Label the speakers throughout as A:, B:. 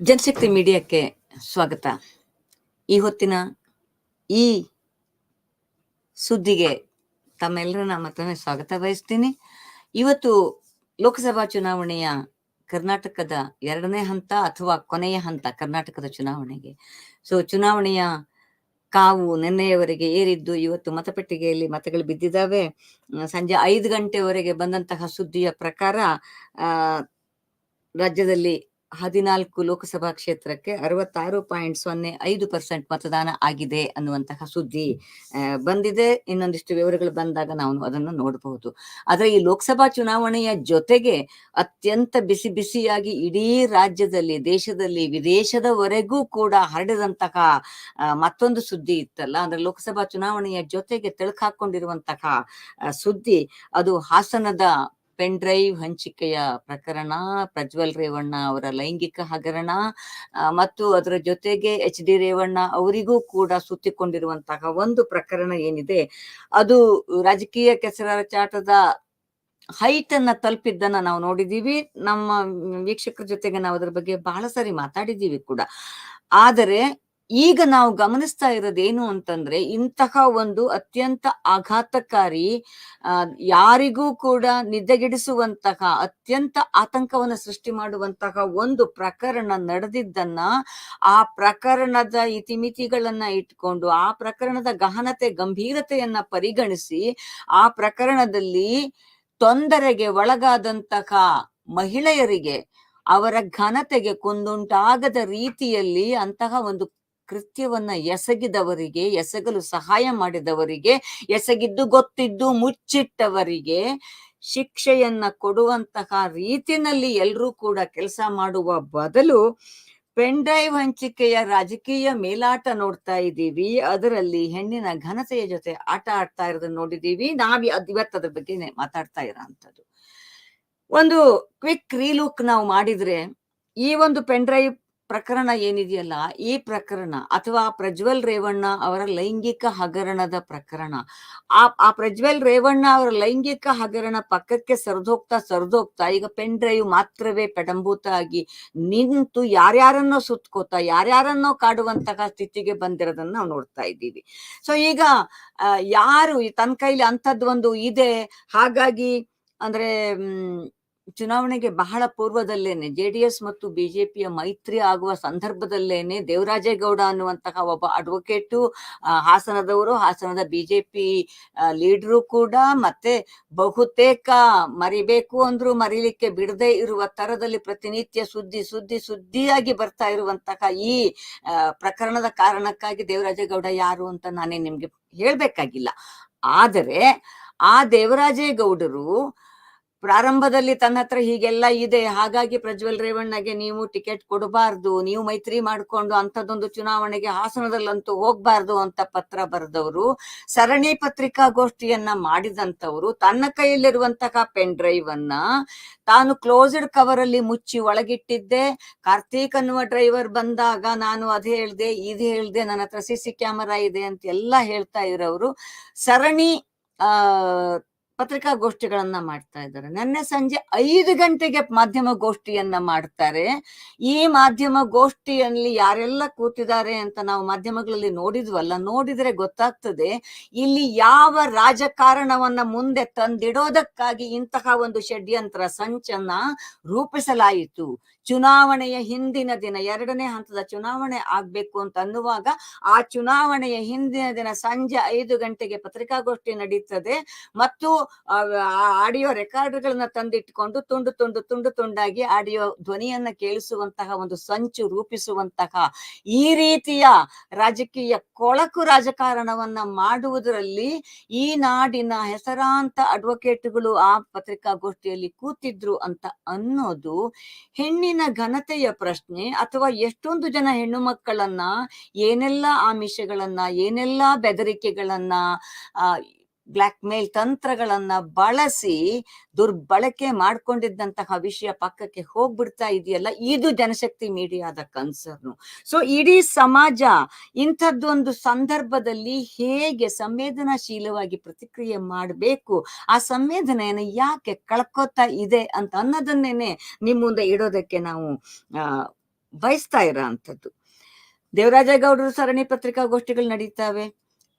A: ಜನಶಕ್ತಿ ಮೀಡಿಯಾಕ್ಕೆ ಸ್ವಾಗತ. ಈ ಹೊತ್ತಿನ ಈ ಸುದ್ದಿಗೆ ತಮ್ಮೆಲ್ಲರನ್ನ ಮತ್ತೊಮ್ಮೆ ಸ್ವಾಗತ ಬಯಸ್ತೀನಿ. ಇವತ್ತು ಲೋಕಸಭಾ ಚುನಾವಣೆಯ ಕರ್ನಾಟಕದ ಎರಡನೇ ಹಂತ ಅಥವಾ ಕೊನೆಯ ಹಂತ ಕರ್ನಾಟಕದ ಚುನಾವಣೆಗೆ. ಸೊ ಚುನಾವಣೆಯ ಕಾವು ನಿನ್ನೆಯವರೆಗೆ ಏರಿದ್ದು ಇವತ್ತು ಮತಪೆಟ್ಟಿಗೆಯಲ್ಲಿ ಮತಗಳು ಬಿದ್ದಿದ್ದಾವೆ. ಸಂಜೆ ಐದು ಗಂಟೆವರೆಗೆ ಬಂದಂತಹ ಸುದ್ದಿಯ ಪ್ರಕಾರ ರಾಜ್ಯದಲ್ಲಿ ಹದಿನಾಲ್ಕು ಲೋಕಸಭಾ ಕ್ಷೇತ್ರಕ್ಕೆ ಅರವತ್ತಾರು ಪಾಯಿಂಟ್ ಸೊನ್ನೆ ಐದು ಪರ್ಸೆಂಟ್ ಮತದಾನ ಆಗಿದೆ ಅನ್ನುವಂತಹ ಸುದ್ದಿ ಬಂದಿದೆ. ಇನ್ನೊಂದಿಷ್ಟು ವಿವರಗಳು ಬಂದಾಗ ನಾವು ಅದನ್ನು ನೋಡಬಹುದು. ಆದರೆ ಈ ಲೋಕಸಭಾ ಚುನಾವಣೆಯ ಜೊತೆಗೆ ಅತ್ಯಂತ ಬಿಸಿ ಬಿಸಿಯಾಗಿ ಇಡೀ ರಾಜ್ಯದಲ್ಲಿ, ದೇಶದಲ್ಲಿ, ವಿದೇಶದವರೆಗೂ ಕೂಡ ಹರಡಿದಂತಹ ಮತ್ತೊಂದು ಸುದ್ದಿ ಇತ್ತಲ್ಲ? ಅಂದ್ರೆ ಲೋಕಸಭಾ ಚುನಾವಣೆಯ ಜೊತೆಗೆ ತಿಳ್ಕಾಕೊಂಡಿರುವಂತಹ ಸುದ್ದಿ, ಅದು ಹಾಸನದ ಪೆನ್ ಡ್ರೈವ್ ಹಂಚಿಕೆಯ ಪ್ರಕರಣ, ಪ್ರಜ್ವಲ್ ರೇವಣ್ಣ ಅವರ ಲೈಂಗಿಕ ಹಗರಣ ಮತ್ತು ಅದರ ಜೊತೆಗೆ ಎಚ್ ಡಿ ರೇವಣ್ಣ ಅವರಿಗೂ ಕೂಡ ಸುತ್ತಿಕೊಂಡಿರುವಂತಹ ಒಂದು ಪ್ರಕರಣ ಏನಿದೆ, ಅದು ರಾಜಕೀಯ ಕೆಸರಾಚಾಟದ ಹೈಟ್ ಅನ್ನ ತಲುಪಿದ್ದನ್ನ ನಾವು ನೋಡಿದೀವಿ. ನಮ್ಮ ವೀಕ್ಷಕರ ಜೊತೆಗೆ ನಾವು ಅದರ ಬಗ್ಗೆ ಬಹಳ ಸಾರಿ ಮಾತಾಡಿದೀವಿ ಕೂಡ. ಆದರೆ ಈಗ ನಾವು ಗಮನಿಸ್ತಾ ಇರೋದೇನು ಅಂತಂದ್ರೆ, ಇಂತಹ ಒಂದು ಅತ್ಯಂತ ಆಘಾತಕಾರಿ ಯಾರಿಗೂ ಕೂಡ ನಿದ್ದೆಗೆಡಿಸುವಂತಹ, ಅತ್ಯಂತ ಆತಂಕವನ್ನು ಸೃಷ್ಟಿ ಮಾಡುವಂತಹ ಒಂದು ಪ್ರಕರಣ ನಡೆದಿದ್ದನ್ನ, ಆ ಪ್ರಕರಣದ ಇತಿಮಿತಿಗಳನ್ನ ಇಟ್ಕೊಂಡು, ಆ ಪ್ರಕರಣದ ಗಹನತೆ, ಗಂಭೀರತೆಯನ್ನ ಪರಿಗಣಿಸಿ, ಆ ಪ್ರಕರಣದಲ್ಲಿ ತೊಂದರೆಗೆ ಒಳಗಾದಂತಹ ಮಹಿಳೆಯರಿಗೆ ಅವರ ಘನತೆಗೆ ಕುಂದುಂಟಾಗದ ರೀತಿಯಲ್ಲಿ ಅಂತಹ ಒಂದು ಕೃತ್ಯವನ್ನ ಎಸಗಿದವರಿಗೆ, ಎಸಗಲು ಸಹಾಯ ಮಾಡಿದವರಿಗೆ, ಎಸಗಿದ್ದು ಗೊತ್ತಿದ್ದು ಮುಚ್ಚಿಟ್ಟವರಿಗೆ ಶಿಕ್ಷೆಯನ್ನ ಕೊಡುವಂತಹ ರೀತಿನಲ್ಲಿ ಎಲ್ಲರೂ ಕೂಡ ಕೆಲಸ ಮಾಡುವ ಬದಲು ಪೆನ್ ಡ್ರೈವ್ ಹಂಚಿಕೆಯ ರಾಜಕೀಯ ಮೇಲಾಟ ನೋಡ್ತಾ ಇದ್ದೀವಿ. ಅದರಲ್ಲಿ ಹೆಣ್ಣಿನ ಘನತೆಯ ಜೊತೆ ಆಟ ಆಡ್ತಾ ಇರೋದನ್ನ ನೋಡಿದೀವಿ ನಾವು ಇವತ್ತು ಅದ್ರ ಬಗ್ಗೆ ಮಾತಾಡ್ತಾ ಇರೋಂಥದ್ದು ಒಂದು ಕ್ವಿಕ್ ರೀಲುಕ್ ನಾವು ಮಾಡಿದ್ರೆ ಈ ಒಂದು ಪೆನ್ ಡ್ರೈವ್ ಪ್ರಕರಣ ಏನಿದೆಯಲ್ಲ, ಈ ಪ್ರಕರಣ ಅಥವಾ ಪ್ರಜ್ವಲ್ ರೇವಣ್ಣ ಅವರ ಲೈಂಗಿಕ ಹಗರಣದ ಪ್ರಕರಣ, ಆ ಆ ಪ್ರಜ್ವಲ್ ರೇವಣ್ಣ ಅವರ ಲೈಂಗಿಕ ಹಗರಣ ಪಕ್ಕಕ್ಕೆ ಸರಿದೋಗ್ತಾ ಸರಿದೋಗ್ತಾ, ಈಗ ಪೆನ್ ಡ್ರೈವ್ ಮಾತ್ರವೇ ಪೆಡಂಭೂತ ಆಗಿ ನಿಂತು ಯಾರ್ಯಾರನ್ನೋ ಸುತ್ಕೋತಾ, ಯಾರ್ಯಾರನ್ನೋ ಕಾಡುವಂತಹ ಸ್ಥಿತಿಗೆ ಬಂದಿರೋದನ್ನ ನಾವು ನೋಡ್ತಾ ಇದ್ದೀವಿ. ಸೊ ಈಗ ಯಾರು ತನ್ನ ಕೈಲಿ ಅಂಥದ್ದು ಒಂದು ಇದೆ, ಹಾಗಾಗಿ, ಅಂದ್ರೆ ಚುನಾವಣೆಗೆ ಬಹಳ ಪೂರ್ವದಲ್ಲೇನೆ ಜೆ ಡಿ ಎಸ್ ಮತ್ತು ಬಿಜೆಪಿಯ ಮೈತ್ರಿ ಆಗುವ ಸಂದರ್ಭದಲ್ಲೇನೆ ದೇವರಾಜೇಗೌಡ ಅನ್ನುವಂತಹ ಒಬ್ಬ ಅಡ್ವೊಕೇಟು ಹಾಸನದವರು, ಹಾಸನದ ಬಿಜೆಪಿ ಲೀಡರು ಕೂಡ ಮತ್ತೆ ಬಹುತೇಕ ಮರಿಬೇಕು ಅಂದ್ರೂ ಮರಿಲಿಕ್ಕೆ ಬಿಡದೆ ಇರುವ ತರದಲ್ಲಿ ಪ್ರತಿನಿತ್ಯ ಸುದ್ದಿ ಸುದ್ದಿ, ಸುದ್ದಿಯಾಗಿ ಬರ್ತಾ ಇರುವಂತಹ ಈ ಪ್ರಕರಣದ ಕಾರಣಕ್ಕಾಗಿ ದೇವರಾಜೇಗೌಡ ಯಾರು ಅಂತ ನಾನೇ ನಿಮ್ಗೆ ಹೇಳ್ಬೇಕಾಗಿಲ್ಲ. ಆದರೆ ಆ ದೇವರಾಜೇಗೌಡರು ಪ್ರಾರಂಭದಲ್ಲಿ ತನ್ನ ಹತ್ರ ಹೀಗೆಲ್ಲ ಇದೆ, ಹಾಗಾಗಿ ಪ್ರಜ್ವಲ್ ರೇವಣ್ಣಗೆ ನೀವು ಟಿಕೆಟ್ ಕೊಡಬಾರ್ದು, ನೀವು ಮೈತ್ರಿ ಮಾಡಿಕೊಂಡು ಅಂಥದ್ದೊಂದು ಚುನಾವಣೆಗೆ ಹಾಸನದಲ್ಲಂತೂ ಹೋಗ್ಬಾರ್ದು ಅಂತ ಪತ್ರ ಬರೆದವರು, ಸರಣಿ ಪತ್ರಿಕಾಗೋಷ್ಠಿಯನ್ನ ಮಾಡಿದಂಥವರು, ತನ್ನ ಕೈಯಲ್ಲಿರುವಂತಹ ಪೆನ್ ಡ್ರೈವ್ ಅನ್ನ ತಾನು ಕ್ಲೋಸ್ಡ್ ಕವರ್ ಅಲ್ಲಿ ಮುಚ್ಚಿ ಒಳಗಿಟ್ಟಿದ್ದೆ, ಕಾರ್ತೀಕ್ ಅನ್ನುವ ಡ್ರೈವರ್ ಬಂದಾಗ ನಾನು ಅದ್ ಹೇಳ್ದೆ, ಇದು ಹೇಳ್ದೆ, ನನ್ನ ಹತ್ರ ಸಿ ಸಿ ಕ್ಯಾಮರಾ ಇದೆ ಅಂತ ಎಲ್ಲ ಹೇಳ್ತಾ ಇದ್ರವರು ಸರಣಿ, ಆ ಪತ್ರಿಕಾಗೋಷ್ಠಿಗಳನ್ನ ಮಾಡ್ತಾ ಇದ್ದಾರೆ. ನಿನ್ನೆ ಸಂಜೆ ಐದು ಗಂಟೆಗೆ ಮಾಧ್ಯಮ ಗೋಷ್ಠಿಯನ್ನ ಮಾಡ್ತಾರೆ. ಈ ಮಾಧ್ಯಮ ಗೋಷ್ಠಿಯಲ್ಲಿ ಯಾರೆಲ್ಲ ಕೂತಿದ್ದಾರೆ ಅಂತ ನಾವು ಮಾಧ್ಯಮಗಳಲ್ಲಿ ನೋಡಿದ್ವಲ್ಲ, ನೋಡಿದ್ರೆ ಗೊತ್ತಾಗ್ತದೆ. ಇಲ್ಲಿ ಯಾವ ರಾಜಕಾರಣವನ್ನ ಮುಂದೆ ತಂದಿಡೋದಕ್ಕಾಗಿ ಇಂತಹ ಒಂದು ಷಡ್ಯಂತ್ರ ಸಂಚನ್ನ ರೂಪಿಸಲಾಯಿತು. ಚುನಾವಣೆಯ ಹಿಂದಿನ ದಿನ, ಎರಡನೇ ಹಂತದ ಚುನಾವಣೆ ಆಗ್ಬೇಕು ಅಂತ ಅನ್ನುವಾಗ ಆ ಚುನಾವಣೆಯ ಹಿಂದಿನ ದಿನ ಸಂಜೆ ಐದು ಗಂಟೆಗೆ ಪತ್ರಿಕಾಗೋಷ್ಠಿ ನಡೀತದೆ. ಮತ್ತು ಆಡಿಯೋ ರೆಕಾರ್ಡ್ಗಳನ್ನ ತಂದಿಟ್ಕೊಂಡು ತುಂಡು ತುಂಡು ತುಂಡು ತುಂಡಾಗಿ ಆಡಿಯೋ ಧ್ವನಿಯನ್ನ ಕೇಳಿಸುವಂತಹ ಒಂದು ಸಂಚು ರೂಪಿಸುವಂತಹ ಈ ರೀತಿಯ ರಾಜಕೀಯ ಕೊಳಕು ರಾಜಕಾರಣವನ್ನ ಮಾಡುವುದರಲ್ಲಿ ಈ ನಾಡಿನ ಹೆಸರಾಂತ ಅಡ್ವೊಕೇಟ್ಗಳು ಆ ಪತ್ರಿಕಾಗೋಷ್ಠಿಯಲ್ಲಿ ಕೂತಿದ್ರು ಅಂತ ಅನ್ನೋದು ಹೆಣ್ಣಿನ ಘನತೆಯ ಪ್ರಶ್ನೆ ಅಥವಾ ಎಷ್ಟೊಂದು ಜನ ಹೆಣ್ಣು ಮಕ್ಕಳನ್ನ ಏನೆಲ್ಲ ಆಮಿಷಗಳನ್ನ, ಏನೆಲ್ಲಾ ಬೆದರಿಕೆಗಳನ್ನ ಆ ಬ್ಲಾಕ್ ಮೇಲ್ ತಂತ್ರಗಳನ್ನ ಬಳಸಿ ದುರ್ಬಳಕೆ ಮಾಡ್ಕೊಂಡಿದ್ದಂತಹ ವಿಷಯ ಪಕ್ಕಕ್ಕೆ ಹೋಗ್ಬಿಡ್ತಾ ಇದೆಯಲ್ಲ? ಇದು ಜನಶಕ್ತಿ ಮೀಡಿಯಾದ ಕನ್ಸರ್ನು. ಸೊ ಇಡೀ ಸಮಾಜ ಇಂಥದ್ದೊಂದು ಸಂದರ್ಭದಲ್ಲಿ ಹೇಗೆ ಸಂವೇದನಾಶೀಲವಾಗಿ ಪ್ರತಿಕ್ರಿಯೆ ಮಾಡಬೇಕು? ಆ ಸಂವೇದನೆಯನ್ನು ಯಾಕೆ ಕಳ್ಕೊತಾ ಇದೆ ಅಂತ ಅನ್ನೋದನ್ನೇನೆ ನಿಮ್ಮ ಮುಂದೆ ಇಡೋದಕ್ಕೆ ನಾವು ಬಯಸ್ತಾ ಇರೋ ಅಂಥದ್ದು ದೇವರಾಜೇಗೌಡರು ಸರಣಿ ಪತ್ರಿಕಾಗೋಷ್ಠಿಗಳು ನಡೀತಾವೆ.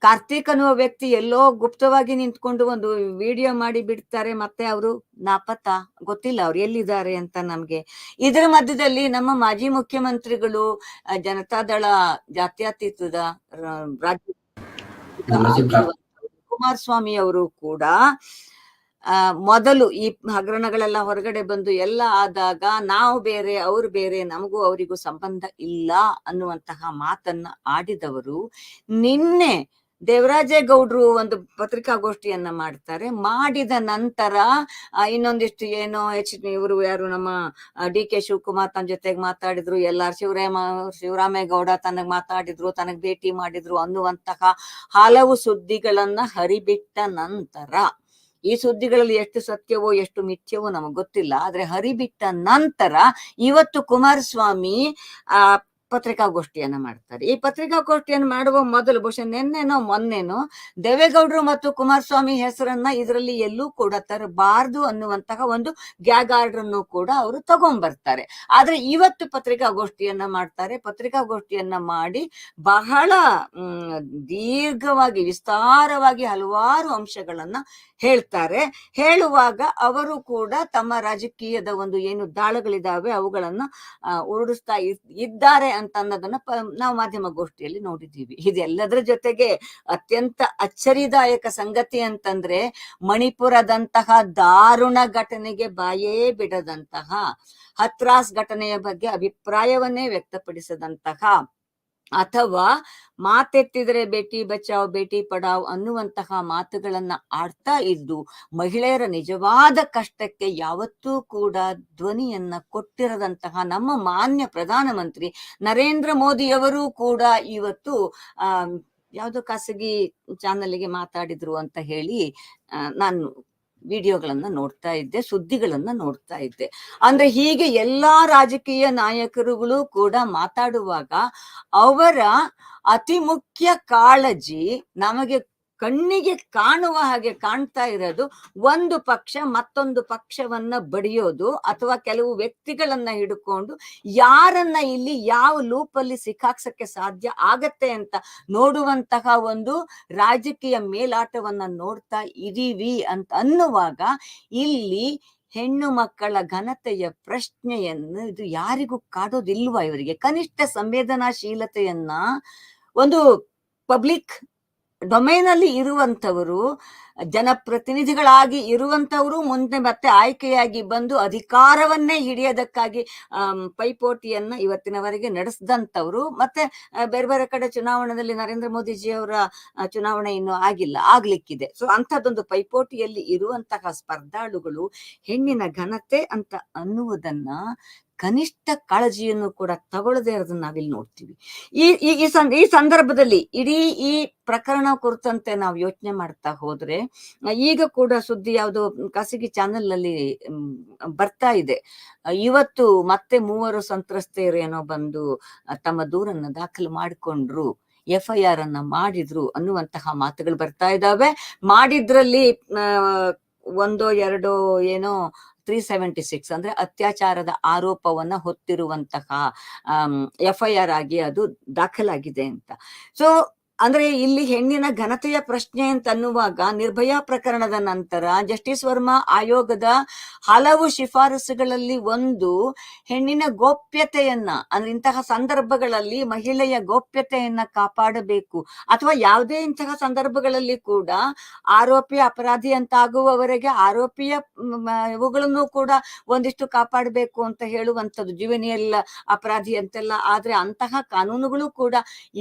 A: ಕಾರ್ತಿಕ್ ಅನ್ನುವ ವ್ಯಕ್ತಿ ಎಲ್ಲೋ ಗುಪ್ತವಾಗಿ ನಿಂತ್ಕೊಂಡು ಒಂದು ವಿಡಿಯೋ ಮಾಡಿ ಬಿಡ್ತಾರೆ ಮತ್ತೆ ಅವರು ನಾಪತ್ತ? ಗೊತ್ತಿಲ್ಲ ಅವ್ರು ಎಲ್ಲಿದ್ದಾರೆ ಅಂತ ನಮ್ಗೆ. ಇದರ ಮಧ್ಯದಲ್ಲಿ ನಮ್ಮ ಮಾಜಿ ಮುಖ್ಯಮಂತ್ರಿಗಳು ಜನತಾದಳ ಜಾತ್ಯತೀತದ ರಾಜ್ಯ ಕುಮಾರಸ್ವಾಮಿ ಅವರು ಕೂಡ ಮೊದಲು ಈ ಹಗರಣಗಳೆಲ್ಲ ಹೊರಗಡೆ ಬಂದು ಎಲ್ಲ ಆದಾಗ ನಾವು ಬೇರೆ ಅವ್ರು ಬೇರೆ ನಮಗೂ ಅವರಿಗೂ ಸಂಬಂಧ ಇಲ್ಲ ಅನ್ನುವಂತಹ ಮಾತನ್ನ ಆಡಿದವರು. ನಿನ್ನೆ ದೇವರಾಜೇಗೌಡ್ರು ಒಂದು ಪತ್ರಿಕಾಗೋಷ್ಠಿಯನ್ನ ಮಾಡ್ತಾರೆ. ಮಾಡಿದ ನಂತರ ಇನ್ನೊಂದಿಷ್ಟು ಏನೋ ಎಚ್, ಇವರು ಯಾರು ನಮ್ಮ ಡಿ ಕೆ ಶಿವಕುಮಾರ್ ತನ್ನ ಜೊತೆಗೆ ಮಾತಾಡಿದ್ರು ಎಲ್ಲಾರು ಶಿವರಾಮ, ಶಿವರಾಮೇಗೌಡ ತನಗ್ ಮಾತಾಡಿದ್ರು, ತನಗ್ ಭೇಟಿ ಮಾಡಿದ್ರು ಅನ್ನುವಂತಹ ಹಲವು ಸುದ್ದಿಗಳನ್ನ ಹರಿಬಿಟ್ಟ ನಂತರ, ಈ ಸುದ್ದಿಗಳಲ್ಲಿ ಎಷ್ಟು ಸತ್ಯವೋ, ಎಷ್ಟು ಮಿಥ್ಯವೋ ನಮಗ್ ಗೊತ್ತಿಲ್ಲ. ಆದ್ರೆ ಹರಿಬಿಟ್ಟ ನಂತರ, ಇವತ್ತು ಕುಮಾರಸ್ವಾಮಿ, ಆ ಪತ್ರಿಕಾಗೋಷ್ಠಿಯನ್ನ ಮಾಡ್ತಾರೆ. ಈ ಪತ್ರಿಕಾಗೋಷ್ಠಿಯನ್ನು ಮಾಡುವ ಮೊದಲು ಬಹುಶಃ ನಿನ್ನೆನೋ ಮೊನ್ನೆನೋ ದೇವೇಗೌಡರು ಮತ್ತು ಕುಮಾರಸ್ವಾಮಿ ಹೆಸರನ್ನ ಇದರಲ್ಲಿ ಎಲ್ಲೂ ಕೂಡ ತರಬಾರದು ಅನ್ನುವಂತಹ ಒಂದು ಗ್ಯಾಗ್ ಅನ್ನು ಕೂಡ ಅವರು ತಗೊಂಡ್ಬರ್ತಾರೆ ಆದ್ರೆ ಇವತ್ತು ಪತ್ರಿಕಾಗೋಷ್ಠಿಯನ್ನ ಮಾಡ್ತಾರೆ. ಪತ್ರಿಕಾಗೋಷ್ಠಿಯನ್ನ ಮಾಡಿ ಬಹಳ ದೀರ್ಘವಾಗಿ, ವಿಸ್ತಾರವಾಗಿ ಹಲವಾರು ಅಂಶಗಳನ್ನ ಹೇಳ್ತಾರೆ. ಹೇಳುವಾಗ ಅವರು ಕೂಡ ತಮ್ಮ ರಾಜಕೀಯದ ಒಂದು ಏನು ದಾಳಗಳಿದಾವೆ ಅವುಗಳನ್ನ ಉರುಡಿಸ್ತಾ ಇದ್ದಾರೆ ಅಂತ ಅನ್ನೋದನ್ನ ನಾವು ಮಾಧ್ಯಮ ಗೋಷ್ಠಿಯಲ್ಲಿ ನೋಡಿದ್ದೀವಿ. ಇದೆಲ್ಲದರ ಜೊತೆಗೆ ಅತ್ಯಂತ ಅಚ್ಚರಿದಾಯಕ ಸಂಗತಿ ಅಂತಂದ್ರೆ ಮಣಿಪುರದಂತಹ ದಾರುಣ ಘಟನೆಗೆ ಬಾಯೇ ಬಿಡದಂತಹ ಹತ್ರಾಸ್ ಘಟನೆಯ ಬಗ್ಗೆ ಅಭಿಪ್ರಾಯವನ್ನೇ ವ್ಯಕ್ತಪಡಿಸದಂತಹ ಅಥವಾ ಮಾತೆತ್ತಿದರೆ ಬೇಟಿ ಬಚಾವ್, ಬೇಟಿ ಪಡಾವ್ ಅನ್ನುವಂತಹ ಮಾತುಗಳನ್ನ ಆಡ್ತಾ ಇದ್ದು ಮಹಿಳೆಯರ ನಿಜವಾದ ಕಷ್ಟಕ್ಕೆ ಯಾವತ್ತೂ ಕೂಡ ಧ್ವನಿಯನ್ನ ಕೊಟ್ಟಿರದಂತಹ ನಮ್ಮ ಮಾನ್ಯ ಪ್ರಧಾನಮಂತ್ರಿ ನರೇಂದ್ರ ಮೋದಿಯವರು ಕೂಡ ಇವತ್ತು, ಆ, ಯಾವುದೋ ಖಾಸಗಿ ಚಾನಲ್ಗೆ ಮಾತಾಡಿದ್ರು ಅಂತ ಹೇಳಿ ನಾನು ವಿಡಿಯೋಗಳನ್ನ ನೋಡ್ತಾ ಇದ್ದೆ, ಸುದ್ದಿಗಳನ್ನ ನೋಡ್ತಾ ಇದ್ದೆ. ಅಂದ್ರೆ ಹೀಗೆ ಎಲ್ಲಾ ರಾಜಕೀಯ ನಾಯಕರುಗಳು ಕೂಡ ಮಾತಾಡುವಾಗ ಅವರ ಅತಿ ಮುಖ್ಯ ಕಾಳಜಿ ನಮಗೆ ಕಣ್ಣಿಗೆ ಕಾಣುವ ಹಾಗೆ ಕಾಣ್ತಾ ಇರೋದು ಒಂದು ಪಕ್ಷ ಮತ್ತೊಂದು ಪಕ್ಷವನ್ನ ಬಡಿಯೋದು ಅಥವಾ ಕೆಲವು ವ್ಯಕ್ತಿಗಳನ್ನ ಹಿಡ್ಕೊಂಡು ಯಾರನ್ನ ಇಲ್ಲಿ ಯಾವ ಲೂಪಲ್ಲಿ ಸಿಕ್ಕಾಕ್ಸಕ್ಕೆ ಸಾಧ್ಯ ಆಗತ್ತೆ ಅಂತ ನೋಡುವಂತಹ ಒಂದು ರಾಜಕೀಯ ಮೇಲಾಟವನ್ನ ನೋಡ್ತಾ ಇದೀವಿ ಅಂತ ಅನ್ನುವಾಗ ಇಲ್ಲಿ ಹೆಣ್ಣು ಮಕ್ಕಳ ಘನತೆಯ ಪ್ರಶ್ನೆಯನ್ನು ಇದು ಯಾರಿಗೂ ಕಾಡೋದಿಲ್ವಾ ಇವರಿಗೆ? ಕನಿಷ್ಠ ಸಂವೇದನಾಶೀಲತೆಯನ್ನ ಒಂದು ಪಬ್ಲಿಕ್ ಡೊಮೈನ್ ಇರುವಂಥವರು, ಜನಪ್ರತಿನಿಧಿಗಳಾಗಿ ಇರುವಂತವರು ಮುಂದೆ ಮತ್ತೆ ಆಯ್ಕೆಯಾಗಿ ಬಂದು ಅಧಿಕಾರವನ್ನೇ ಹಿಡಿಯೋದಕ್ಕಾಗಿ ಪೈಪೋಟಿಯನ್ನ ಇವತ್ತಿನವರೆಗೆ ನಡೆಸಿದಂಥವ್ರು. ಮತ್ತೆ ಬೇರೆ ಬೇರೆ ಕಡೆ ಚುನಾವಣೆಯಲ್ಲಿ ನರೇಂದ್ರ ಮೋದಿಜಿ ಅವರ ಚುನಾವಣೆ ಇನ್ನು ಆಗಿಲ್ಲ, ಆಗ್ಲಿಕ್ಕಿದೆ. ಸೊ ಅಂಥದ್ದೊಂದು ಪೈಪೋಟಿಯಲ್ಲಿ ಇರುವಂತಹ ಸ್ಪರ್ಧಾಳುಗಳು ಹೆಣ್ಣಿನ ಘನತೆ ಅಂತ ಅನ್ನುವುದನ್ನ ಕನಿಷ್ಠ ಕಾಳಜಿಯನ್ನು ಕೂಡ ತಗೊಳ್ಳದೆ ಇರೋದನ್ನ ನಾವಿಲ್ಲಿ ನೋಡ್ತೀವಿ. ಈ ಈ ಈ ಸಂದರ್ಭದಲ್ಲಿ ಇಡೀ ಈ ಪ್ರಕರಣ ಕುರಿತಂತೆ ನಾವು ಯೋಚನೆ ಮಾಡ್ತಾ ಹೋದ್ರೆ, ಈಗ ಕೂಡ ಸುದ್ದಿ ಯಾವುದು ಖಾಸಗಿ ಚಾನೆಲ್ ಅಲ್ಲಿ ಬರ್ತಾ ಇದೆ. ಇವತ್ತು ಮತ್ತೆ ಮೂವರು ಸಂತ್ರಸ್ತೆಯರು ಏನೋ ಬಂದು ತಮ್ಮ ದೂರನ್ನ ದಾಖಲು ಮಾಡಿಕೊಂಡ್ರು ಎಫ್ ಐ ಆರ್ ಅನ್ನ ಮಾಡಿದ್ರು ಅನ್ನುವಂತಹ ಮಾತುಗಳು ಬರ್ತಾ ಇದ್ದಾವೆ ಮಾಡಿದ್ರಲ್ಲಿ ಒಂದೋ ಎರಡೋ ಏನೋ ತ್ರೀ ಸೆವೆಂಟಿ ಸಿಕ್ಸ್ ಅಂದ್ರೆ ಅತ್ಯಾಚಾರದ ಆರೋಪವನ್ನ ಹೊತ್ತಿರುವಂತಹ ಎಫ್ ಐ ಆರ್ ಆಗಿ ಅದು ದಾಖಲಾಗಿದೆ ಅಂತ. ಸೊ ಅಂದ್ರೆ ಇಲ್ಲಿ ಹೆಣ್ಣಿನ ಘನತೆಯ ಪ್ರಶ್ನೆ ಅಂತ ಅನ್ನುವಾಗ ನಿರ್ಭಯಾ ಪ್ರಕರಣದ ನಂತರ ಜಸ್ಟಿಸ್ ವರ್ಮಾ ಆಯೋಗದ ಹಲವು ಶಿಫಾರಸುಗಳಲ್ಲಿ ಒಂದು ಹೆಣ್ಣಿನ ಗೋಪ್ಯತೆಯನ್ನ, ಅಂದ್ರೆ ಇಂತಹ ಸಂದರ್ಭಗಳಲ್ಲಿ ಮಹಿಳೆಯ ಗೋಪ್ಯತೆಯನ್ನ ಕಾಪಾಡಬೇಕು. ಅಥವಾ ಯಾವುದೇ ಇಂತಹ ಸಂದರ್ಭಗಳಲ್ಲಿ ಕೂಡ ಆರೋಪಿ ಅಪರಾಧಿ ಅಂತ ಆಗುವವರೆಗೆ ಆರೋಪಿಯ ಇವುಗಳನ್ನು ಕೂಡ ಒಂದಿಷ್ಟು ಕಾಪಾಡಬೇಕು ಅಂತ ಹೇಳುವಂಥದ್ದು ಜೀವನಿಯಲ್ಲ ಅಪರಾಧಿ ಅಂತೆಲ್ಲ. ಆದ್ರೆ ಅಂತಹ ಕಾನೂನುಗಳು ಕೂಡ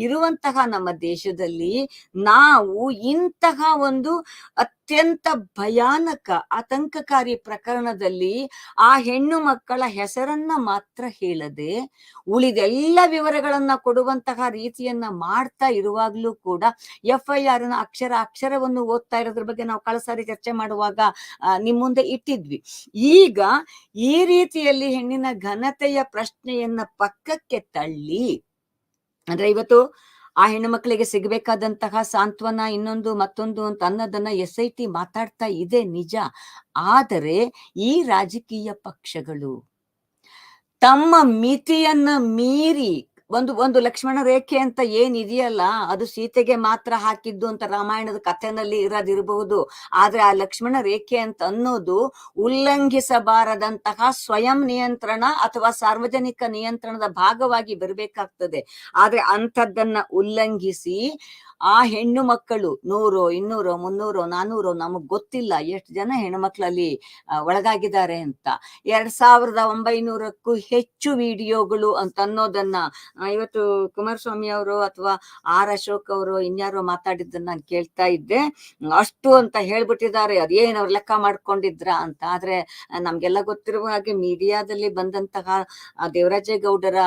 A: ಇರುವಂತಹ ನಮ್ಮ ದೇಶದಲ್ಲಿ ನಾವು ಇಂತಹ ಒಂದು ಅತ್ಯಂತ ಭಯಾನಕ, ಆತಂಕಕಾರಿ ಪ್ರಕರಣದಲ್ಲಿ ಆ ಹೆಣ್ಣು ಮಕ್ಕಳ ಹೆಸರನ್ನ ಮಾತ್ರ ಹೇಳದೆ ಉಳಿದೆಲ್ಲ ವಿವರಗಳನ್ನ ಕೊಡುವಂತಹ ರೀತಿಯನ್ನ ಮಾಡ್ತಾ ಇರುವಾಗ್ಲೂ ಕೂಡ ಎಫ್ ಐ ಆರ್ನ ಅಕ್ಷರ ಅಕ್ಷರವನ್ನು ಓದ್ತಾ ಇರೋದ್ರ ಬಗ್ಗೆ ನಾವು ಕಳಸಾರಿ ಸಾರಿ ಚರ್ಚೆ ಮಾಡುವಾಗ ನಿಮ್ಮ ನಿಮ್ ಮುಂದೆ ಇಟ್ಟಿದ್ವಿ. ಈಗ ಈ ರೀತಿಯಲ್ಲಿ ಹೆಣ್ಣಿನ ಘನತೆಯ ಪ್ರಶ್ನೆಯನ್ನ ಪಕ್ಕಕ್ಕೆ ತಳ್ಳಿ, ಅಂದ್ರೆ ಇವತ್ತು ಆ ಹೆಣ್ಣು ಮಕ್ಕಳಿಗೆ ಸಿಗಬೇಕಾದಂತಹ ಸಾಂತ್ವನ, ಇನ್ನೊಂದು ಮತ್ತೊಂದು ಅಂತ ಅನ್ನೋದನ್ನ ಎಸ್ ಐ ಟಿ ಮಾತಾಡ್ತಾ ಇದೆ ನಿಜ. ಆದರೆ ಈ ರಾಜಕೀಯ ಪಕ್ಷಗಳು ತಮ್ಮ ಮಿತಿಯನ್ನ ಮೀರಿ ಒಂದು ಒಂದು ಲಕ್ಷ್ಮಣ ರೇಖೆ ಅಂತ ಏನಿದೆಯಲ್ಲ, ಅದು ಸೀತೆಗೆ ಮಾತ್ರ ಹಾಕಿದ್ದು ಅಂತ ರಾಮಾಯಣದ ಕಥೆನಲ್ಲಿ ಇರೋದಿರಬಹುದು. ಆದ್ರೆ ಆ ಲಕ್ಷ್ಮಣ ರೇಖೆ ಅಂತ ಅನ್ನೋದು ಉಲ್ಲಂಘಿಸಬಾರದಂತಹ ಸ್ವಯಂ ನಿಯಂತ್ರಣ ಅಥವಾ ಸಾರ್ವಜನಿಕ ನಿಯಂತ್ರಣದ ಭಾಗವಾಗಿ ಬರಬೇಕಾಗ್ತದೆ. ಆದ್ರೆ ಅಂಥದ್ದನ್ನ ಉಲ್ಲಂಘಿಸಿ ಆ ಹೆಣ್ಣು ಮಕ್ಕಳು ನೂರು, ಇನ್ನೂರು, ಮುನ್ನೂರು, ನಾನೂರು ನಮಗ್ ಗೊತ್ತಿಲ್ಲ ಎಷ್ಟು ಜನ ಹೆಣ್ಣು ಮಕ್ಕಳಲ್ಲಿ ಒಳಗಾಗಿದ್ದಾರೆ ಅಂತ. ಎರಡ್ ಸಾವಿರದ ಒಂಬೈನೂರಕ್ಕೂ ಹೆಚ್ಚು ವಿಡಿಯೋಗಳು ಅಂತ ಅನ್ನೋದನ್ನ ಇವತ್ತು ಕುಮಾರಸ್ವಾಮಿ ಅವರು ಅಥವಾ ಆರ್ ಅಶೋಕ್ ಅವರು ಇನ್ಯಾರೋ ಮಾತಾಡಿದ್ದನ್ನ ನಾನು ಕೇಳ್ತಾ ಇದ್ದೆ. ಅಷ್ಟು ಅಂತ ಹೇಳ್ಬಿಟ್ಟಿದ್ದಾರೆ. ಅದೇನು ಅವ್ರು ಲೆಕ್ಕ ಮಾಡ್ಕೊಂಡಿದ್ರ ಅಂತ. ಆದ್ರೆ ನಮ್ಗೆಲ್ಲ ಗೊತ್ತಿರುವ ಹಾಗೆ ಮೀಡಿಯಾದಲ್ಲಿ ಬಂದಂತಹ ದೇವರಾಜೇಗೌಡರ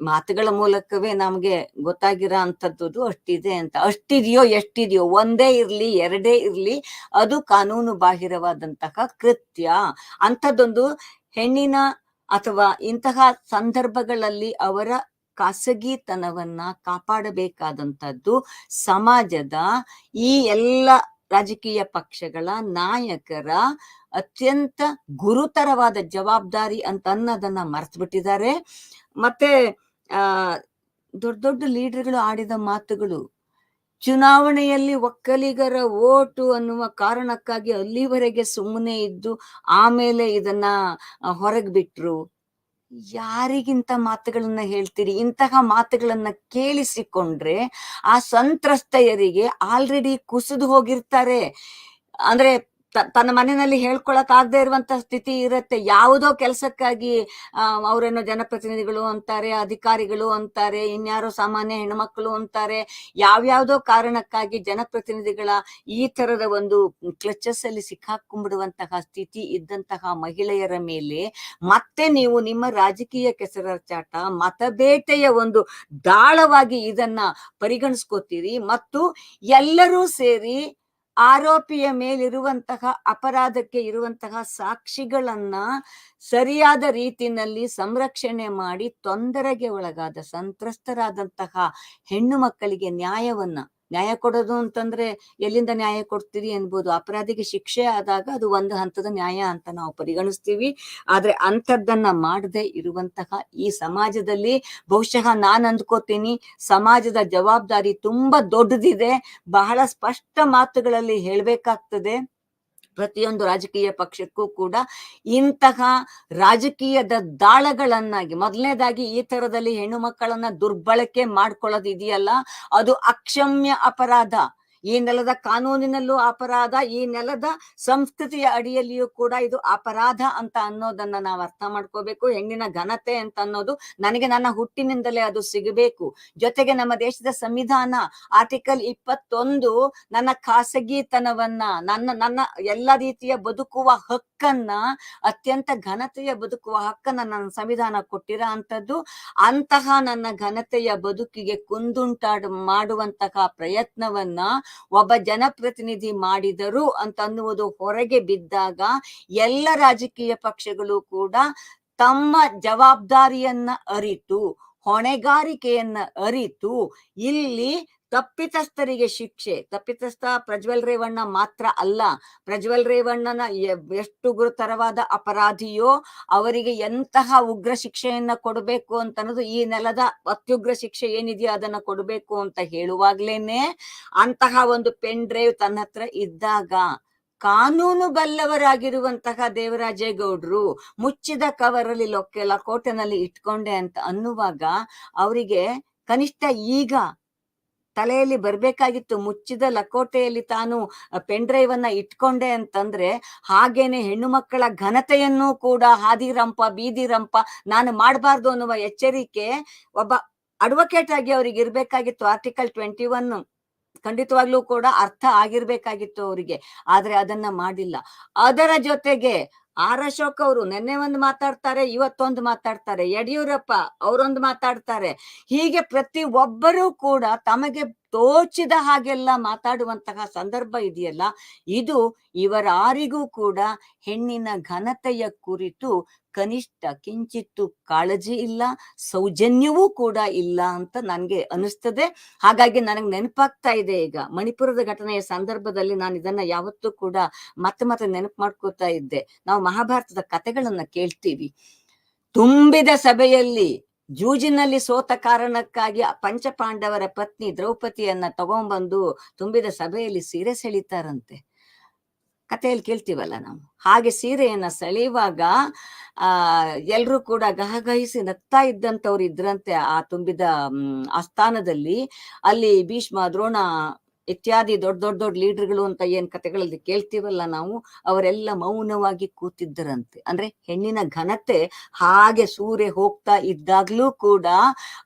A: ಮಾತುಗಳ ಮೂಲಕವೇ ನಮ್ಗೆ ಗೊತ್ತಾಗಿರೋ ಅಂಥದ್ದು ಅಷ್ಟಿದೆ ಅಂತ. ಅಷ್ಟಿದೆಯೋ ಎಷ್ಟಿದೆಯೋ ಒಂದೇ ಇರ್ಲಿ, ಎರಡೇ ಇರ್ಲಿ, ಅದು ಕಾನೂನು ಬಾಹಿರವಾದಂತಹ ಕೃತ್ಯ. ಅಂಥದ್ದೊಂದು ಹೆಣ್ಣಿನ ಅಥವಾ ಇಂತಹ ಸಂದರ್ಭಗಳಲ್ಲಿ ಅವರ ಖಾಸಗಿತನವನ್ನ ಕಾಪಾಡಬೇಕಾದಂಥದ್ದು ಸಮಾಜದ ಈ ಎಲ್ಲ ರಾಜಕೀಯ ಪಕ್ಷಗಳ ನಾಯಕರ ಅತ್ಯಂತ ಗುರುತರವಾದ ಜವಾಬ್ದಾರಿ ಅಂತ ಅನ್ನೋದನ್ನ ಮರೆತು ಬಿಟ್ಟಿದ್ದಾರೆ ಮತ್ತೆ ಆ, ದೊಡ್ಡ ದೊಡ್ಡ ಲೀಡರ್ಗಳು ಆಡಿದ ಮಾತುಗಳು, ಚುನಾವಣೆಯಲ್ಲಿ ಒಕ್ಕಲಿಗರ ಓಟು ಅನ್ನುವ ಕಾರಣಕ್ಕಾಗಿ ಅಲ್ಲಿವರೆಗೆ ಸುಮ್ಮನೆ ಇದ್ದು ಆಮೇಲೆ ಇದನ್ನ ಹೊರಗೆ ಬಿಟ್ರು. ಯಾರಿಗಿಂತ ಮಾತುಗಳನ್ನ ಹೇಳ್ತೀರಿ? ಇಂತಹ ಮಾತುಗಳನ್ನ ಕೇಳಿಸಿಕೊಂಡ್ರೆ ಆ ಸಂತ್ರಸ್ತೆಯರಿಗೆ ಆಲ್ರೆಡಿ ಕುಸಿದು ಹೋಗಿರ್ತಾರೆ. ಅಂದ್ರೆ ತನ್ನ ಮನೆಯಲ್ಲಿ ಹೇಳ್ಕೊಳಕ್ ಆಗದೆ ಇರುವಂತ ಸ್ಥಿತಿ ಇರುತ್ತೆ. ಯಾವುದೋ ಕೆಲಸಕ್ಕಾಗಿ ಅವರೇನೋ ಜನಪ್ರತಿನಿಧಿಗಳು ಅಂತಾರೆ, ಅಧಿಕಾರಿಗಳು ಅಂತಾರೆ, ಇನ್ಯಾರೋ ಸಾಮಾನ್ಯ ಹೆಣ್ಮಕ್ಳು ಅಂತಾರೆ. ಯಾವ್ಯಾವ್ದೋ ಕಾರಣಕ್ಕಾಗಿ ಜನಪ್ರತಿನಿಧಿಗಳ ಈ ತರದ ಒಂದು ಕ್ಲಚಸ್ ಅಲ್ಲಿ ಸಿಕ್ಕಾಕೊಂಡ್ಬಿಡುವಂತಹ ಸ್ಥಿತಿ ಇದ್ದಂತಹ ಮಹಿಳೆಯರ ಮೇಲೆ ಮತ್ತೆ ನೀವು ನಿಮ್ಮ ರಾಜಕೀಯ ಕೆಸರಾಚಾಟ, ಮತಬೇಟೆಯ ಒಂದು ದಾಳವಾಗಿ ಇದನ್ನ ಪರಿಗಣಿಸ್ಕೋತೀರಿ. ಮತ್ತು ಎಲ್ಲರೂ ಸೇರಿ ಆರೋಪಿಯ ಮೇಲಿರುವಂತಹ ಅಪರಾಧಕ್ಕೆ ಇರುವಂತಹ ಸಾಕ್ಷಿಗಳನ್ನ ಸರಿಯಾದ ರೀತಿನಲ್ಲಿ ಸಂರಕ್ಷಣೆ ಮಾಡಿ ತೊಂದರೆಗೆ ಒಳಗಾದ ಸಂತ್ರಸ್ತರಾದಂತಹ ಹೆಣ್ಣು ಮಕ್ಕಳಿಗೆ ನ್ಯಾಯವನ್ನ ನ್ಯಾಯ ಕೊಡೋದು ಅಂತಂದ್ರೆ ಎಲ್ಲಿಂದ ನ್ಯಾಯ ಕೊಡ್ತೀರಿ ಅನ್ಬೋದು ಅಪರಾಧಿಗೆ ಶಿಕ್ಷೆ ಆದಾಗ ಅದು ಒಂದು ಹಂತದ ನ್ಯಾಯ ಅಂತ ನಾವು ಪರಿಗಣಿಸ್ತೀವಿ. ಆದ್ರೆ ಅಂಥದ್ದನ್ನ ಮಾಡದೆ ಇರುವಂತಹ ಈ ಸಮಾಜದಲ್ಲಿ ಬಹುಶಃ ನಾನು ಅಂದ್ಕೋತೀನಿ, ಸಮಾಜದ ಜವಾಬ್ದಾರಿ ತುಂಬಾ ದೊಡ್ಡದಿದೆ. ಬಹಳ ಸ್ಪಷ್ಟ ಮಾತುಗಳಲ್ಲಿ ಹೇಳ್ಬೇಕಾಗ್ತದೆ. ಪ್ರತಿಯೊಂದು ರಾಜಕೀಯ ಪಕ್ಷಕ್ಕೂ ಕೂಡ ಇಂತಹ ರಾಜಕೀಯದ ದಾಳಗಳನ್ನಾಗಿ, ಮೊದಲನೇದಾಗಿ ಈ ತರದಲ್ಲಿ ಹೆಣ್ಣು ಮಕ್ಕಳನ್ನ ದುರ್ಬಳಕೆ ಮಾಡ್ಕೊಳ್ಳೋದು ಇದೆಯಲ್ಲ ಅದು ಅಕ್ಷಮ್ಯ ಅಪರಾಧ. ಈ ನೆಲದ ಕಾನೂನಿನಲ್ಲೂ ಅಪರಾಧ, ಈ ನೆಲದ ಸಂಸ್ಕೃತಿಯ ಅಡಿಯಲ್ಲಿಯೂ ಕೂಡ ಇದು ಅಪರಾಧ ಅಂತ ಅನ್ನೋದನ್ನ ನಾವು ಅರ್ಥ ಮಾಡ್ಕೋಬೇಕು. ಹೆಣ್ಣಿನ ಘನತೆ ಅಂತ ಅನ್ನೋದು ನನಗೆ ನನ್ನ ಹುಟ್ಟಿನಿಂದಲೇ ಅದು ಸಿಗಬೇಕು. ಜೊತೆಗೆ ನಮ್ಮ ದೇಶದ ಸಂವಿಧಾನ ಆರ್ಟಿಕಲ್ ಇಪ್ಪತ್ತೊಂದು ನನ್ನ ಖಾಸಗಿತನವನ್ನ, ನನ್ನ ನನ್ನ ಎಲ್ಲ ರೀತಿಯ ಬದುಕುವ ಹಕ್ಕನ್ನ, ಅತ್ಯಂತ ಘನತೆಯ ಬದುಕುವ ಹಕ್ಕನ್ನ ನನ್ನ ಸಂವಿಧಾನ ಕೊಟ್ಟಿರೋ ಅಂತದ್ದು ಅಂತಹ ನನ್ನ ಘನತೆಯ ಬದುಕಿಗೆ ಕುಂದುಂಟಾಡು ಮಾಡುವಂತಹ ಪ್ರಯತ್ನವನ್ನ ಒಬ್ಬ ಜನಪ್ರತಿನಿಧಿ ಮಾಡಿದರು ಅಂತ ಅನ್ನುವುದು ಹೊರಗೆ ಬಿದ್ದಾಗ ಎಲ್ಲ ರಾಜಕೀಯ ಪಕ್ಷಗಳು ಕೂಡ ತಮ್ಮ ಜವಾಬ್ದಾರಿಯನ್ನ ಅರಿತು, ಹೊಣೆಗಾರಿಕೆಯನ್ನ ಅರಿತು, ಇಲ್ಲಿ ತಪ್ಪಿತಸ್ಥರಿಗೆ ಶಿಕ್ಷೆ. ತಪ್ಪಿತಸ್ಥ ಪ್ರಜ್ವಲ್ ರೇವಣ್ಣ ಮಾತ್ರ ಅಲ್ಲ, ಪ್ರಜ್ವಲ್ ರೇವಣ್ಣನ ಎಷ್ಟು ಗುರುತರವಾದ ಅಪರಾಧಿಯೋ ಅವರಿಗೆ ಎಂತಹ ಉಗ್ರ ಶಿಕ್ಷೆಯನ್ನ ಕೊಡಬೇಕು ಅಂತ ಅನ್ನೋದು ಈ ನೆಲದ ಅತ್ಯುಗ್ರ ಶಿಕ್ಷೆ ಏನಿದೆಯೋ ಅದನ್ನ ಕೊಡಬೇಕು ಅಂತ ಹೇಳುವಾಗ್ಲೇನೆ ಅಂತಹ ಒಂದು ಪೆನ್ ಡ್ರೈವ್ ತನ್ನ ಹತ್ರ ಇದ್ದಾಗ ಕಾನೂನು ಬಲ್ಲವರಾಗಿರುವಂತಹ ದೇವರಾಜೇಗೌಡ್ರು ಮುಚ್ಚಿದ ಕವರಲ್ಲಿ ಲೊಕ್ಕೆಲ್ಲ ಕೋಟೆನಲ್ಲಿ ಇಟ್ಕೊಂಡೆ ಅಂತ ಅನ್ನುವಾಗ ಅವರಿಗೆ ಕನಿಷ್ಠ ಈಗ ತಲೆಯಲ್ಲಿ ಬರ್ಬೇಕಾಗಿತ್ತು, ಮುಚ್ಚಿದ ಲಕೋಟೆಯಲ್ಲಿ ತಾನು ಪೆನ್ ಡ್ರೈವ್ ಅನ್ನ ಇಟ್ಕೊಂಡೆ ಅಂತಂದ್ರೆ, ಹಾಗೇನೆ ಹೆಣ್ಣು ಮಕ್ಕಳ ಘನತೆಯನ್ನು ಕೂಡ ಹಾದಿರಂಪ, ಬೀದಿರಂಪ ನಾನು ಮಾಡಬಾರ್ದು ಅನ್ನುವ ಎಚ್ಚರಿಕೆ ಒಬ್ಬ ಅಡ್ವೊಕೇಟ್ ಆಗಿ ಅವ್ರಿಗೆ ಇರ್ಬೇಕಾಗಿತ್ತು ಆರ್ಟಿಕಲ್ ಟ್ವೆಂಟಿ ಒನ್ ಖಂಡಿತವಾಗ್ಲೂ ಕೂಡ ಅರ್ಥ ಆಗಿರ್ಬೇಕಾಗಿತ್ತು ಅವರಿಗೆ. ಆದ್ರೆ ಅದನ್ನ ಮಾಡಿಲ್ಲ. ಅದರ ಜೊತೆಗೆ ಆರ್ ಅಶೋಕ್ ಅವರು ನಿನ್ನೆ ಒಂದು ಮಾತಾಡ್ತಾರೆ, ಇವತ್ತೊಂದು ಮಾತಾಡ್ತಾರೆ, ಯಡಿಯೂರಪ್ಪ ಅವರೊಂದು ಮಾತಾಡ್ತಾರೆ. ಹೀಗೆ ಪ್ರತಿ ಒಬ್ಬರೂ ಕೂಡ ತಮಗೆ ತೋಚಿದ ಹಾಗೆಲ್ಲ ಮಾತಾಡುವಂತಹ ಸಂದರ್ಭ ಇದೆಯಲ್ಲ, ಇದು ಇವರಾರಿಗೂ ಕೂಡ ಹೆಣ್ಣಿನ ಘನತೆಯ ಕುರಿತು ಕನಿಷ್ಠ ಕಿಂಚಿತ್ತು ಕಾಳಜಿ ಇಲ್ಲ, ಸೌಜನ್ಯವೂ ಕೂಡ ಇಲ್ಲ ಅಂತ ನನಗೆ ಅನಿಸ್ತದೆ ಹಾಗಾಗಿ ನನಗೆ ನೆನಪಾಗ್ತಾ ಇದೆ ಈಗ ಮಣಿಪುರದ ಘಟನೆಯ ಸಂದರ್ಭದಲ್ಲಿ ನಾನು ಇದನ್ನ ಯಾವತ್ತೂ ಕೂಡ ಮತ್ತೆ ಮತ್ತೆ ನೆನಪು ಮಾಡ್ಕೋತಾ ಇದ್ದೆ. ನಾವು ಮಹಾಭಾರತದ ಕಥೆಗಳನ್ನ ಕೇಳ್ತೀವಿ. ತುಂಬಿದ ಸಭೆಯಲ್ಲಿ ಜೂಜಿನಲ್ಲಿ ಸೋತ ಕಾರಣಕ್ಕಾಗಿ ಪಂಚಪಾಂಡವರ ಪತ್ನಿ ದ್ರೌಪದಿಯನ್ನ ತಗೊಂಡ್ಬಂದು ತುಂಬಿದ ಸಭೆಯಲ್ಲಿ ಸೀರೆ ಸೆಳಿತಾರಂತೆ. ಕಥೆಯಲ್ಲಿ ಕೇಳ್ತೀವಲ್ಲ ನಾವು? ಹಾಗೆ ಸೀರೆಯನ್ನ ಸೆಳೆಯುವಾಗ, ಆ, ಎಲ್ರೂ ಕೂಡ ಗಹಗಹಿಸಿ ನಗ್ತಾ ಇದ್ದಂಥವ್ರು ಇದ್ರಂತೆ ಆ ತುಂಬಿದ ಆಸ್ಥಾನದಲ್ಲಿ. ಅಲ್ಲಿ ಭೀಷ್ಮ ದ್ರೋಣ ಇತ್ಯಾದಿ ದೊಡ್ಡ ದೊಡ್ಡ ದೊಡ್ಡ ಲೀಡರ್ಗಳು ಅಂತ ಏನ್ ಕಥೆಗಳಲ್ಲಿ ಕೇಳ್ತೀವಲ್ಲ ನಾವು, ಅವರೆಲ್ಲ ಮೌನವಾಗಿ ಕೂತಿದ್ದರಂತೆ. ಅಂದ್ರೆ ಹೆಣ್ಣಿನ ಘನತೆ ಹಾಗೆ ಸೂರ್ಯ ಹೋಗ್ತಾ ಇದ್ದಾಗ್ಲೂ ಕೂಡ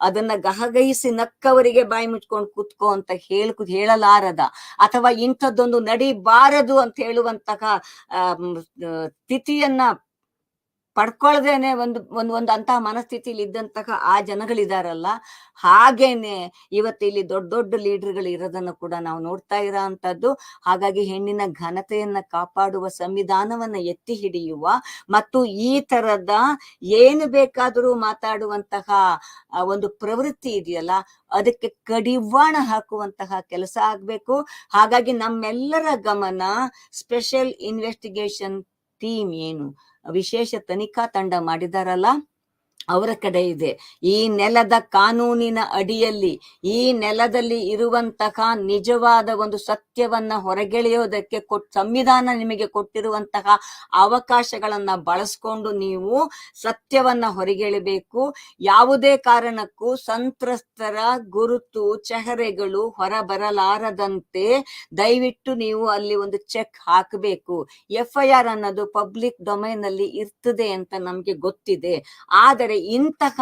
A: ಅದನ್ನ ಗಹಗಹಿಸಿ ನಕ್ಕವರಿಗೆ ಬಾಯಿ ಮುಚ್ಕೊಂಡು ಕೂತ್ಕೋ ಅಂತ ಹೇಳ, ಹೇಳಲಾರದ ಅಥವಾ ಇಂಥದ್ದೊಂದು ನಡಿಬಾರದು ಅಂತ ಹೇಳುವಂತಹ ತಿಥಿಯನ್ನ ಪಡ್ಕೊಳ್ದೇನೆ ಒಂದು ಒಂದು ಒಂದು ಅಂತಹ ಮನಸ್ಥಿತಿಲಿ ಇದ್ದಂತಹ ಆ ಜನಗಳಿದಾರಲ್ಲ, ಹಾಗೇನೆ ಇವತ್ತು ಇಲ್ಲಿ ದೊಡ್ಡ ದೊಡ್ಡ ಲೀಡರ್ಗಳು ಇರೋದನ್ನ ಕೂಡ ನಾವು ನೋಡ್ತಾ ಇರೋ ಅಂತದ್ದು ಹಾಗಾಗಿ ಹೆಣ್ಣಿನ ಘನತೆಯನ್ನ ಕಾಪಾಡುವ ಸಂವಿಧಾನವನ್ನ ಎತ್ತಿ ಹಿಡಿಯುವ ಮತ್ತು ಈ ತರದ ಏನು ಬೇಕಾದರೂ ಮಾತಾಡುವಂತಹ ಒಂದು ಪ್ರವೃತ್ತಿ ಇದೆಯಲ್ಲ, ಅದಕ್ಕೆ ಕಡಿವಾಣ ಹಾಕುವಂತಹ ಕೆಲಸ ಆಗ್ಬೇಕು. ಹಾಗಾಗಿ ನಮ್ಮೆಲ್ಲರ ಗಮನ ಸ್ಪೆಷಲ್ ಇನ್ವೆಸ್ಟಿಗೇಷನ್ ಟೀಮ್ ಏನು? ವಿಶೇಷ ತನಿಖಾ ತಂಡ ಮಾಡಿದಾರಲ್ಲ? ಅವರ ಕಡೆ ಇದೆ. ಈ ನೆಲದ ಕಾನೂನಿನ ಅಡಿಯಲ್ಲಿ, ಈ ನೆಲದಲ್ಲಿ ಇರುವಂತಹ ನಿಜವಾದ ಒಂದು ಸತ್ಯವನ್ನ ಹೊರಗೆಳೆಯೋದಕ್ಕೆ ಕೊಟ್, ಸಂವಿಧಾನ ನಿಮಗೆ ಕೊಟ್ಟಿರುವಂತಹ ಅವಕಾಶಗಳನ್ನ ಬಳಸ್ಕೊಂಡು ನೀವು ಸತ್ಯವನ್ನ ಹೊರಗೆಳಬೇಕು. ಯಾವುದೇ ಕಾರಣಕ್ಕೂ ಸಂತ್ರಸ್ತರ ಗುರುತು, ಚೆಹರೆಗಳು ಹೊರ ಬರಲಾರದಂತೆ ದಯವಿಟ್ಟು ನೀವು ಅಲ್ಲಿ ಒಂದು ಚೆಕ್ ಹಾಕಬೇಕು. ಎಫ್ ಐ ಆರ್ ಅನ್ನೋದು ಪಬ್ಲಿಕ್ ಡೊಮೈನ್ ಅಲ್ಲಿ ಇರ್ತದೆ ಅಂತ ನಮ್ಗೆ ಗೊತ್ತಿದೆ. ಆದರೆ ಇಂತಹ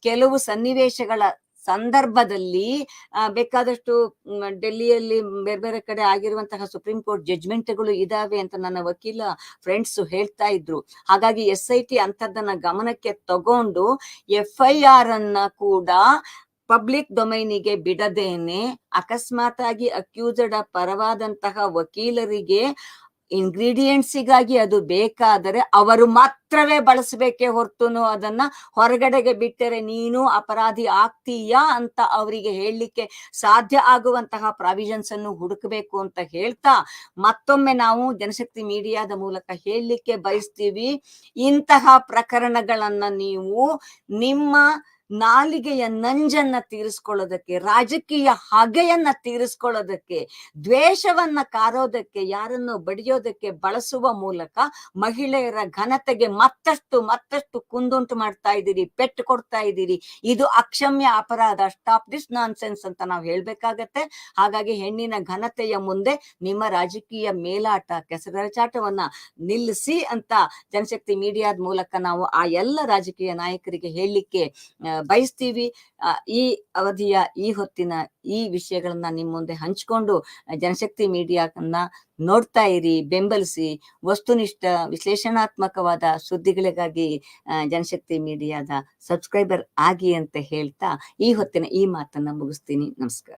A: ಕೆಲವು ಸನ್ನಿವೇಶಗಳ ಸಂದರ್ಭದಲ್ಲಿ ಬೇಕಾದಷ್ಟು ಡೆಲ್ಲಿಯಲ್ಲಿ ಬೇರೆ ಬೇರೆ ಕಡೆ ಆಗಿರುವಂತಹ ಸುಪ್ರೀಂ ಕೋರ್ಟ್ ಜಜ್ಮೆಂಟ್ಗಳು ಇದಾವೆ ಅಂತ ನನ್ನ ವಕೀಲ ಫ್ರೆಂಡ್ಸ್ ಹೇಳ್ತಾ ಇದ್ರು. ಹಾಗಾಗಿ ಎಸ್ ಐ ಟಿ ಅಂತದನ್ನ ಗಮನಕ್ಕೆ ತಗೊಂಡು ಎಫ್ ಐ ಆರ್ ಅನ್ನ ಕೂಡ ಪಬ್ಲಿಕ್ ಡೊಮೈನಿಗೆ ಬಿಡದೇನೆ ಅಕಸ್ಮಾತ್ ಆಗಿ ಅಕ್ಯೂಸ್ಡ್ ಪರವಾದಂತಹ ವಕೀಲರಿಗೆ ಇಂಗ್ರೀಡಿಯೆಂಟ್ಸಿಗಾಗಿ ಅದು ಬೇಕಾದರೆ ಅವರು ಮಾತ್ರವೇ ಬಳಸಬೇಕೇ ಹೊರತುನು ಅದನ್ನ ಹೊರಗಡೆಗೆ ಬಿಟ್ಟರೆ ನೀನು ಅಪರಾಧಿ ಆಗ್ತೀಯಾ ಅಂತ ಅವರಿಗೆ ಹೇಳಲಿಕ್ಕೆ ಸಾಧ್ಯ ಆಗುವಂತಹ ಪ್ರಾವಿಷನ್ಸ್ ಅನ್ನು ಹುಡುಕಬೇಕು ಅಂತ ಹೇಳ್ತಾ ಮತ್ತೊಮ್ಮೆ ನಾವು ಜನಶಕ್ತಿ ಮೀಡಿಯಾದ ಮೂಲಕ ಹೇಳಲಿಕ್ಕೆ ಬಯಸ್ತೀವಿ ಇಂತಹ ಪ್ರಕರಣಗಳನ್ನ ನೀವು ನಿಮ್ಮ ನಾಲಿಗೆಯ ನಂಜನ್ನ ತೀರಿಸ್ಕೊಳ್ಳೋದಕ್ಕೆ, ರಾಜಕೀಯ ಹಗೆಯನ್ನ ತೀರಿಸ್ಕೊಳ್ಳೋದಕ್ಕೆ, ದ್ವೇಷವನ್ನ ಕಾರೋದಕ್ಕೆ, ಯಾರನ್ನು ಬಡಿಯೋದಕ್ಕೆ ಬಳಸುವ ಮೂಲಕ ಮಹಿಳೆಯರ ಘನತೆಗೆ ಮತ್ತಷ್ಟು ಮತ್ತಷ್ಟು ಕುಂದುಂಟು ಮಾಡ್ತಾ ಇದ್ದೀರಿ, ಪೆಟ್ಟು ಕೊಡ್ತಾ ಇದ್ದೀರಿ. ಇದು ಅಕ್ಷಮ್ಯ ಅಪರಾಧ. ಸ್ಟಾಪ್ ದಿಸ್ ನಾನ್ ಸೆನ್ಸ್ ಅಂತ ನಾವು ಹೇಳ್ಬೇಕಾಗತ್ತೆ. ಹಾಗಾಗಿ ಹೆಣ್ಣಿನ ಘನತೆಯ ಮುಂದೆ ನಿಮ್ಮ ರಾಜಕೀಯ ಮೇಲಾಟ ಕೆಸರಚಾಟವನ್ನ ನಿಲ್ಲಿಸಿ ಅಂತ ಜನಶಕ್ತಿ ಮೀಡಿಯಾದ ಮೂಲಕ ನಾವು ಆ ಎಲ್ಲ ರಾಜಕೀಯ ನಾಯಕರಿಗೆ ಹೇಳಲಿಕ್ಕೆ ಬಯಸ್ತೀವಿ. ಈ ಅವಧಿಯ, ಈ ಹೊತ್ತಿನ ಈ ವಿಷಯಗಳನ್ನ ನಿಮ್ಮ ಮುಂದೆ ಹಂಚಿಕೊಂಡು ಜನಶಕ್ತಿ ಮೀಡಿಯಾನ್ನ ನೋಡ್ತಾ ಇರಿ, ಬೆಂಬಲಿಸಿ, ವಸ್ತುನಿಷ್ಠ, ವಿಶ್ಲೇಷಣಾತ್ಮಕವಾದ ಸುದ್ದಿಗಳಿಗಾಗಿ ಜನಶಕ್ತಿ ಮೀಡಿಯಾದ ಸಬ್ಸ್ಕ್ರೈಬರ್ ಆಗಿ ಅಂತ ಹೇಳ್ತಾ ಈ ಹೊತ್ತಿನ ಈ ಮಾತನ್ನ ಮುಗಿಸ್ತೀನಿ. ನಮಸ್ಕಾರ.